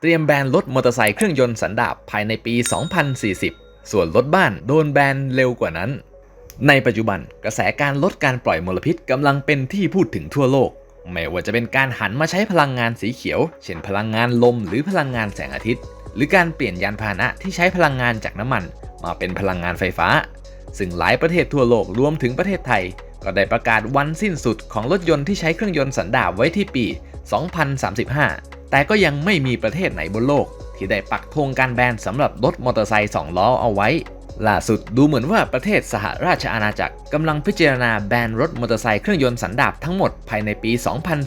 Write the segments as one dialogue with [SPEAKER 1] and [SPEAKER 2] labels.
[SPEAKER 1] เตรียมแบนรถมอเตอร์ไซค์เครื่องยนต์สันดาปภายในปี 2040 ส่วนรถบ้านโดนแบนเร็วกว่านั้น ในปัจจุบันกระแสการลดการปล่อยมลพิษกำลังเป็นที่พูดถึงทั่วโลก ไม่ว่าจะเป็นการหันมาใช้พลังงานสีเขียว เช่นพลังงานลมหรือพลังงานแสงอาทิตย์ หรือการเปลี่ยนยานพาหนะที่ใช้พลังงานจากน้ำมัน มาเป็นพลังงานไฟฟ้า ซึ่งหลายประเทศทั่วโลกรวมถึงประเทศไทย ก็ได้ประกาศวันสิ้นสุดของรถยนต์ที่ใช้เครื่องยนต์สันดาปไว้ที่ปี 2035 แต่ก็ยังไม่มีประเทศไหนบนโลก ที่ได้ปักธงการแบนสำหรับรถมอเตอร์ไซค์2ล้อเอาไว้ ล่าสุดดูเหมือนว่าประเทศสหราชอาณาจักรกำลังพิจารณาแบนรถมอเตอร์ไซค์เครื่องยนต์สันดาปทั้งหมดภายในปี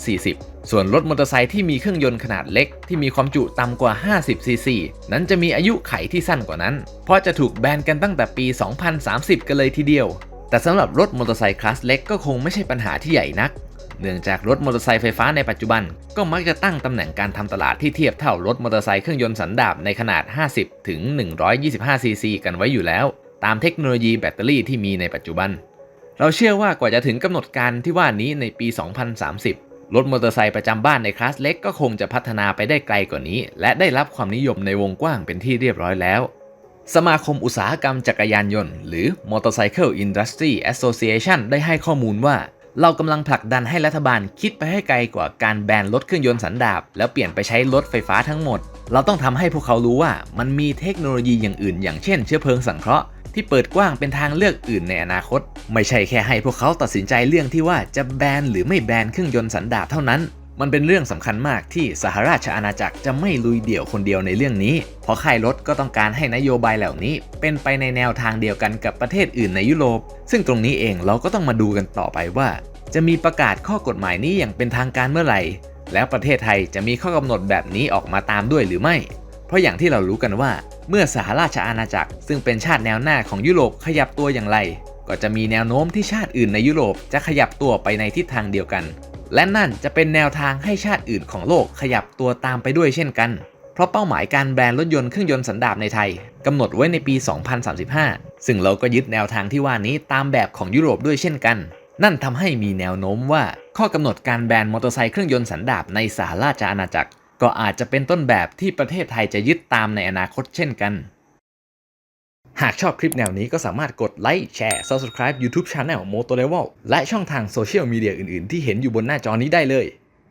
[SPEAKER 1] 2040 ส่วนรถมอเตอร์ไซค์ที่มีเครื่องยนต์ขนาดเล็กที่มีความจุต่ำกว่า 50ซีซีนั้นจะมีอายุไขที่สั้นกว่านั้น เพราะจะถูกแบนกันตั้งแต่ปี 2030 กันเลยทีเดียว แต่สำหรับรถมอเตอร์ไซค์คลาสเล็กก็คงไม่ใช่ปัญหาที่ใหญ่นัก เนื่องจากรถมอเตอร์ไซค์ไฟฟ้าในปัจจุบัน ก็มักจะตั้งตำแหน่งการทำตลาดที่เทียบเท่ารถมอเตอร์ไซค์เครื่องยนต์สันดาปในขนาด 50 ถึง 125 ซีซีกันไว้อยู่แล้ว ตามเทคโนโลยีแบตเตอรี่ที่มีในปัจจุบัน เราเชื่อว่ากว่าจะถึงกำหนดการที่ว่านี้ในปี 2030 รถมอเตอร์ไซค์ประจำบ้านในคลาสเล็กก็คงจะพัฒนาไปได้ไกลกว่านี้ และได้รับความนิยมในวงกว้างเป็นที่เรียบร้อยแล้วสมาคมอุตสาหกรรมจักรยานยนต์ หรือ Motorcycle Industry Association ได้ให้ข้อมูลว่า เรากำลังผลักดันให้รัฐบาลคิดไปให้ไกลกว่าการแบนรถเครื่องยนต์สันดาปแล้วเปลี่ยนไปใช้รถไฟฟ้าทั้งหมด เราต้องทำให้พวกเขารู้ว่ามันมีเทคโนโลยีอย่างอื่น อย่างเช่นเชื้อเพลิงสังเคราะห์ที่เปิดกว้างเป็นทางเลือกอื่นในอนาคต ไม่ใช่แค่ให้พวกเขาตัดสินใจเรื่องที่ว่าจะแบนหรือไม่แบนเครื่องยนต์สันดาปเท่านั้น มันเป็นเรื่องสำคัญมากที่สหราชอาณาจักรจะไม่ลุยเดี่ยวคนเดียวในเรื่องนี้ เพราะค่ายรถก็ต้องการให้นโยบายเหล่านี้ เป็นไปในแนวทางเดียวกันกับประเทศอื่นในยุโรป ซึ่งตรงนี้เองเราก็ต้องมาดูกันต่อไปว่า จะมีประกาศข้อกฎหมายนี้อย่างเป็นทางการเมื่อไหร่ แล้วประเทศไทยจะมีข้อกำหนดแบบนี้ออกมาตามด้วยหรือไม่ เพราะอย่างที่เรารู้กันว่า เมื่อสหราชอาณาจักร ซึ่งเป็นชาติแนวหน้าของยุโรปขยับตัวอย่างไร ก็จะมีแนวโน้มที่ชาติอื่นในยุโรปจะขยับตัวไปในทิศทางเดียวกัน และนั่นจะเป็นแนวทางให้ชาติอื่นของโลกขยับตัวตามไปด้วยเช่นกัน เพราะเป้าหมายการแบรนด์รถยนต์เครื่องยนต์สันดาปในไทยกำหนดไว้ในปี 2035 ซึ่งเราก็ยึดแนวทางที่ว่านี้ตามแบบของยุโรปด้วยเช่นกัน นั่นทำให้มีแนวโน้มว่าข้อกำหนดการแบนมอเตอร์ไซค์เครื่องยนต์สันดาปในสหราชอาณาจักร ก็อาจจะเป็นต้นแบบที่ประเทศไทยจะยึดตามในอนาคตเช่นกัน หากชอบคลิปแนวนี้ก็สามารถกดไลค์แชร์ Subscribe YouTube Channel Moto Level และช่องทางโซเชียลมีเดียอื่น ๆ ที่เห็นอยู่บนหน้าจอนี้ได้เลย